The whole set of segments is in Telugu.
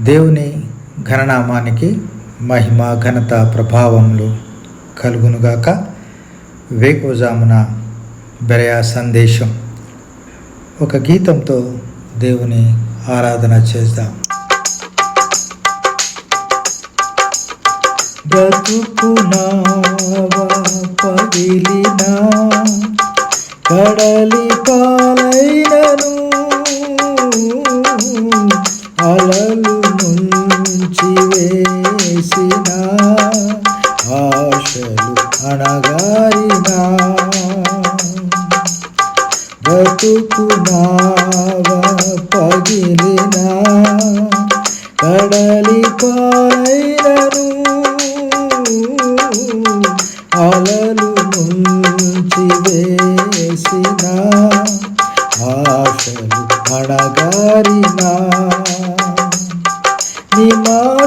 దేవుని ఘననామానికి మహిమ ఘనత ప్రభావములు కలుగునుగాక. వేకువజామున బెరయా సందేశం. ఒక గీతంతో దేవుని ఆరాధన చేద్దాం. బ్రతుకునా పగిలినా కడలి చేసిన ఆశలు అణగారినా బ్రతుకునావా పగిలిన కడలి పాలైనను అలలు ముంచి వేసిన ఆశలు అడగారినా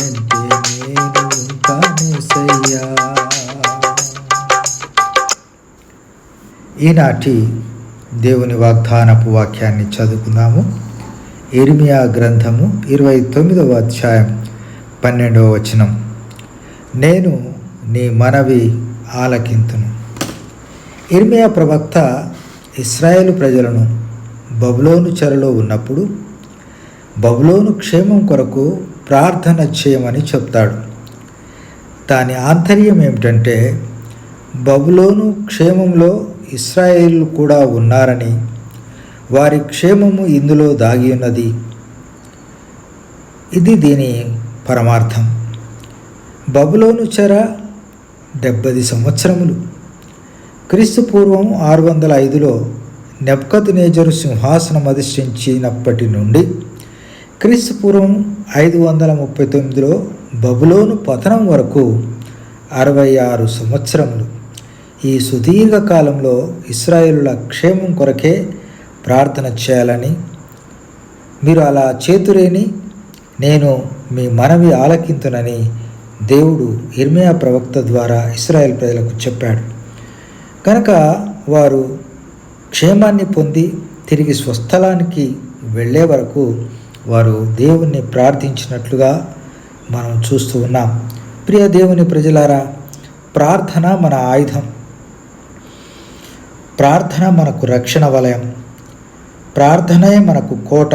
నీ నేను ఉంటానేసయ్యా ఈనాటి దేవుని వాగ్దానపు వాక్యాన్ని చదువుకుందాము. ఇర్మియా గ్రంథము ఇరవై తొమ్మిదవ అధ్యాయం పన్నెండవ వచనం. నేను నీ మనవి ఆలకింతును. ఇర్మియా ప్రవక్త ఇస్రాయేల్ ప్రజలను బబులోను చెరలో ఉన్నప్పుడు బబులోను క్షేమం కొరకు ప్రార్థన చేయమని చెప్తాడు. దాని ఆంతర్యం ఏమిటంటే బబులోను క్షేమంలో ఇస్రాయేల్ కూడా ఉన్నారని వారి క్షేమము ఇందులో దాగి ఉన్నది. ఇది దీని పరమార్థం. బబులోను చెర డెబ్బది సంవత్సరములు. క్రీస్తు పూర్వం ఆరు వందల ఐదులో నెబ్కత్ నేజరు సింహాసనం అధిష్ఠించినప్పటి నుండి క్రీస్తు పూర్వం ఐదు వందల ముప్పై తొమ్మిదిలో బబులోను పతనం వరకు అరవై ఆరు సంవత్సరములు. ఈ సుదీర్ఘ కాలంలో ఇస్రాయేలుల క్షేమం కొరకే ప్రార్థన చేయాలని మీరు అలా చేతురేని నేను మీ మనవి ఆలకింతునని దేవుడు ఇర్మియా ప్రవక్త ద్వారా ఇస్రాయేల్ ప్రజలకు చెప్పాడు. కనుక వారు క్షేమాన్ని పొంది తిరిగి స్వస్థలానికి వెళ్ళే వరకు వారు దేవుణ్ణి ప్రార్థించినట్లుగా మనం చూస్తూ ఉన్నాం. ప్రియ దేవుని ప్రజలారా ప్రార్థన మన ఆయుధం. ప్రార్థన మనకు రక్షణ వలయం. ప్రార్థనే మనకు కోట.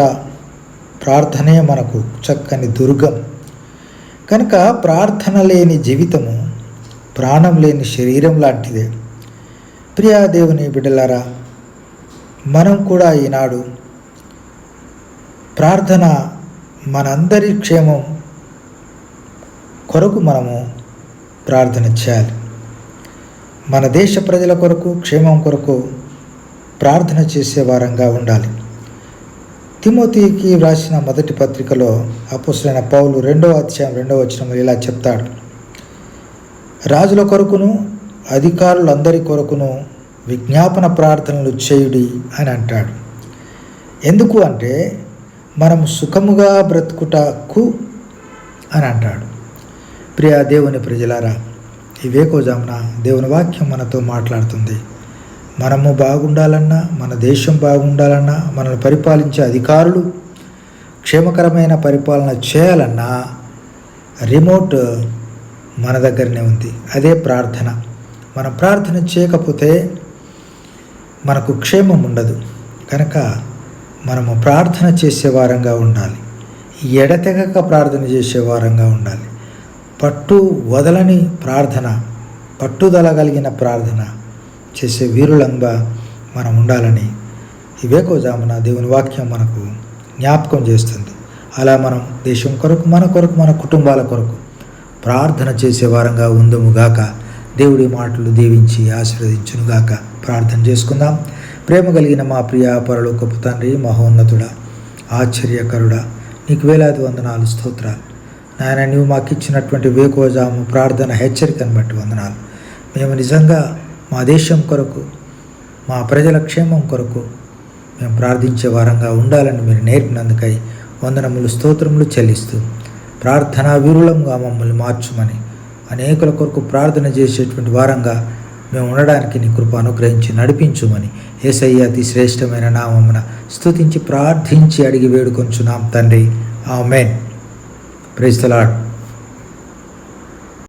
ప్రార్థనే మనకు చక్కని దుర్గం. కనుక ప్రార్థన లేని జీవితము ప్రాణం లేని శరీరం లాంటిదే. ప్రియా దేవుని బిడ్డలారా మనం కూడా ఈనాడు ప్రార్థన మనందరి క్షేమం కొరకు మనము ప్రార్థన చేయాలి. మన దేశ ప్రజల కొరకు క్షేమం కొరకు ప్రార్థన చేసే వారంగా ఉండాలి. తిమోతికి వ్రాసిన మొదటి పత్రికలో అపుసరైన పౌలు రెండవ అధ్యాయం రెండవ వచనంలో ఇలా చెప్తాడు. రాజుల కొరకును అధికారులందరి కొరకును విజ్ఞాపన ప్రార్థనలు చేయుడి అని అంటాడు. ఎందుకు అంటే మనం సుఖముగా బ్రతుకుటకు అని అంటాడు. ప్రియా దేవుని ప్రజలారా ఈ వేకోజామున దేవుని వాక్యం మనతో మాట్లాడుతుంది. మనము బాగుండాలన్నా మన దేశం బాగుండాలన్నా మనల్ని పరిపాలించే అధికారులు క్షేమకరమైన పరిపాలన చేయాలన్నా రిమోట్ మన దగ్గరనే ఉంది. అదే ప్రార్థన. మనం ప్రార్థన చేయకపోతే మనకు క్షేమం ఉండదు. కనుక మనము ప్రార్థన చేసే వారంగా ఉండాలి. ఎడతెగక ప్రార్థన చేసే వారంగా ఉండాలి. పట్టు వదలని ప్రార్థన పట్టుదల కలిగిన ప్రార్థన చేసే వీరులంగా మనం ఉండాలని ఈ వేకోజామున దేవుని వాక్యం మనకు జ్ఞాపకం చేస్తుంది. అలా మనం దేశం కొరకు మన కొరకు మన కుటుంబాల కొరకు ప్రార్థన చేసే వారంగా ఉందుముగాక దేవుడి మాటలు దీవించి ఆశీర్వదించునుగాక. ప్రార్థన చేసుకుందాం. ప్రేమ కలిగిన మా ప్రియ పరలోకపు తండ్రి మహోన్నతుడా ఆశ్చర్యకరుడా నీకు వేలాది వందనాలు స్తోత్రాలు. నాయన నువ్వు మాకు ఇచ్చినటువంటి వేకోజాము ప్రార్థన హెచ్చరికను బట్టి వందనాలు. మేము నిజంగా మా దేశం కొరకు మా ప్రజల క్షేమం కొరకు మేము ప్రార్థించే వారంగా ఉండాలని మీరు నేర్పినందుకై వందనములు స్తోత్రములు చెల్లిస్తూ ప్రార్థనా వీరులంగా మమ్మల్ని మార్చుమని అనేకుల కొరకు ప్రార్థన చేసేటువంటి వారంగా మేము ఉండడానికి నీ కృప అనుగ్రహించి నడిపించుమని ఏసయ్య అతి శ్రేష్టమైన నామమున స్తుతించి ప్రార్థించి అడిగి వేడుకొంచున్నాం తండ్రి. ఆమెన్. Praise the Lord.